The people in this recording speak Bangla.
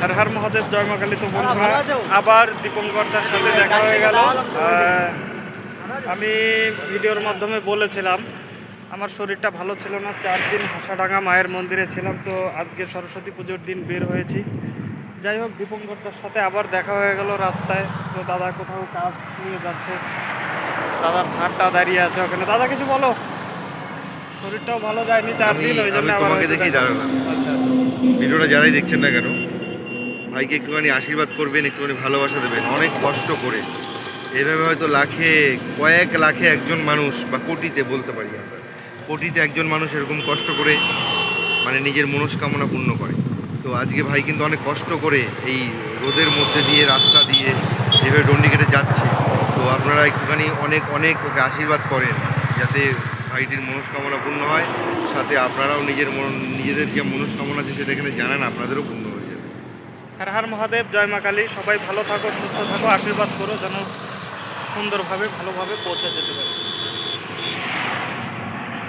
হর হর মহাদেব জয় মা কালী। তো বন্ধুরা আবার দীপঙ্করদার সাথে দেখা হয়ে গেল। আমি ভিডিওর মাধ্যমে বলেছিলাম আমার শরীরটা ভালো ছিল না চার দিন হাসাডাঙ্গা মায়ের মন্দিরে ছিলাম তো আজকে সরস্বতী পুজোর দিন বের হয়েছি। যাই হোক দীপঙ্করদার সাথে আবার দেখা হয়ে গেল রাস্তায়। তো দাদা কোথাও কাজ নিয়ে যাচ্ছে। দাদার ভাড়টা দাঁড়িয়ে আছে ওখানে। দাদা কিছু বলো? শরীরটাও ভালো যায়নি চার দিন ওই জন্য তোমাকে হয়তো দাঁড়ালাম। আচ্ছা। ভিডিওটা যারাই দেখছেন না কেন ভাইকে একটুখানি আশীর্বাদ করবেন, একটুখানি ভালোবাসা দেবেন। অনেক কষ্ট করে। এভাবে হয়তো লাখে, কয়েক লাখে একজন মানুষ, বা কোটিতে বলতে পারি আমরা, কোটিতে একজন মানুষ এরকম কষ্ট করে মানে নিজের মনস্কামনা পূর্ণ করে। তো আজকে ভাই কিন্তু অনেক কষ্ট করে এই রোদের মধ্যে দিয়ে, রাস্তা দিয়ে এভাবে ডন্ডি কেটে যাচ্ছে। তো আপনারা একটুখানি অনেক অনেক ওকে আশীর্বাদ করেন, যাতে ভাইটির মনস্কামনা পূর্ণ হয়। সাথে আপনারাও নিজের মন নিজেদের যে মনস্কামনা আছে সেটা এখানে জানান, আপনাদেরও পূর্ণ হয়ে। যাবে হর হর মহাদেব, জয় মা কালী, সবাই ভালো থাকো, সুস্থ থাকো, আশীর্বাদ করো যেন সুন্দরভাবে, ভালোভাবে পৌঁছে যেতে পারে।